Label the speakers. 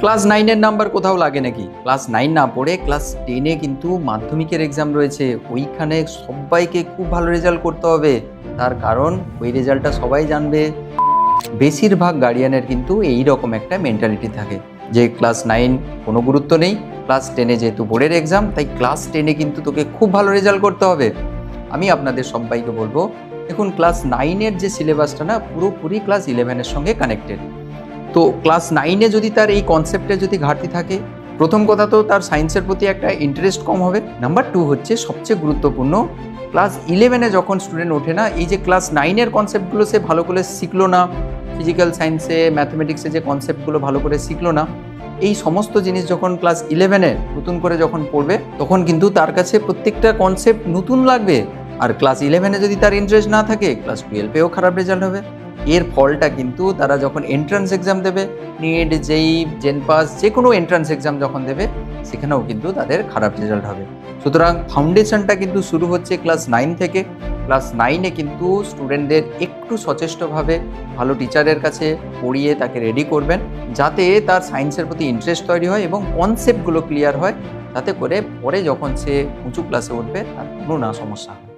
Speaker 1: Class নাইনের number কোথাও লাগে নাকি? ক্লাস নাইন না পড়ে ক্লাস টেনে কিন্তু মাধ্যমিকের এক্সাম রয়েছে। ওইখানে সবাইকে খুব ভালো রেজাল্ট করতে হবে। তার কারণ ওই রেজাল্টটা সবাই জানবে। বেশিরভাগ গার্ডিয়ানের কিন্তু এই রকম একটা মেন্টালিটি থাকে যে ক্লাস নাইন কোনো গুরুত্ব নেই, ক্লাস টেনে যেহেতু বোর্ডের এক্সাম তাই ক্লাস টেনে কিন্তু তোকে খুব ভালো রেজাল্ট করতে হবে। আমি আপনাদের সবাইকে বলব, দেখুন ক্লাস নাইনের যে সিলেবাসটা না, পুরোপুরি ক্লাস ইলেভেনের সঙ্গে কানেক্টেড তো ক্লাস নাইনে যদি তার এই কনসেপ্টে যদি ঘাটতি থাকে, প্রথম কথা তো তার সায়েন্সের প্রতি একটা ইন্টারেস্ট কম হবে। নাম্বার টু হচ্ছে সবচেয়ে গুরুত্বপূর্ণ ক্লাস ইলেভেনে যখন স্টুডেন্ট ওঠে না, এই যে ক্লাস নাইনের কনসেপ্টগুলো সে ভালো করে শিখলো না ফিজিক্যাল সায়েন্সে ম্যাথমেটিক্সে যে কনসেপ্টগুলো ভালো করে শিখলো না, এই সমস্ত জিনিস যখন ক্লাস ইলেভেনে নতুন করে যখন পড়বে, তখন কিন্তু তার কাছে প্রত্যেকটা কনসেপ্ট নতুন লাগবে। আর ক্লাস ইলেভেনে যদি তার ইন্টারেস্ট না থাকে ক্লাস টুয়েলভেও খারাপ রেজাল্ট হবে। এর ফলটা কিন্তু তারা যখন এন্ট্রান্স এক্সাম দেবে নিট জেই জেন পাস যে কোনো এন্ট্রান্স এক্সাম যখন দেবে, সেখানেও কিন্তু তাদের খারাপ রেজাল্ট হবে। সুতরাং ফাউন্ডেশনটা কিন্তু শুরু হচ্ছে ক্লাস নাইন থেকে। ক্লাস নাইনে কিন্তু স্টুডেন্টদের একটু সচেষ্টভাবে ভালো টিচারের কাছে পড়িয়ে তাকে রেডি করবেন, যাতে তার সায়েন্সের প্রতি ইন্টারেস্ট তৈরি হয় এবং কনসেপ্টগুলো ক্লিয়ার হয়, তাতে করে পরে যখন সে উঁচু ক্লাসে উঠবে, তার কোনো না সমস্যা হয়